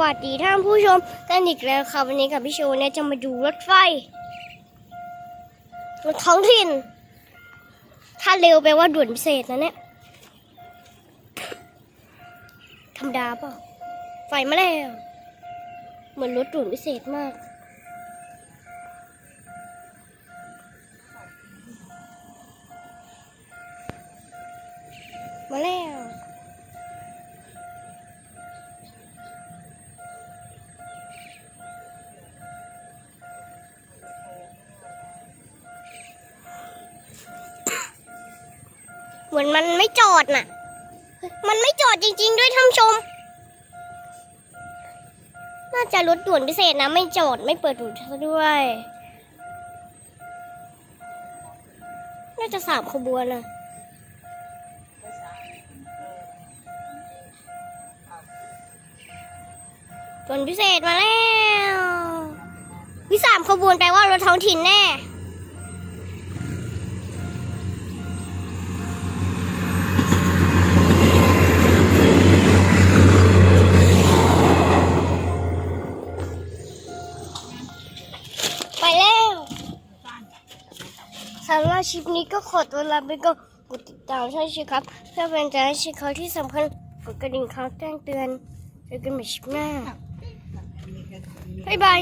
วัสดีท่านผู้ชมกันอีกแล้วค่ะวันนี้กับพี่โชว์เนี่ยจะมาดูรถไฟรถท้องถิ่น ถ้าเร็วแปลว่าด่วนพิเศษนะเนี่ยธรรมดาเปล่าไฟมาแล้วเหมือนรถด่วนพิเศษมาก มาแล้ว เหมือนมันไม่จอดน่ะ มันไม่จอดจริง ๆ ด้วยท่านชม น่าจะรถด่วนพิเศษนะ ไม่จอดไม่เปิดหูซะด้วย น่าจะสามขบวนนะด่วนพิเศษมาแล้ววิสามขบวนแปลว่ารถท้องถิ่นแน่ สำหรับคลิปนี้ก็ขอตัวลาไปก่อนกดติดตามช่องชิครับ เพื่อเป็นใจให้ชิคเขาที่สำคัญกดกระดิ่งเขาแจ้งเตือนเจอกันใหม่คลิปหน้าบ๊ายบาย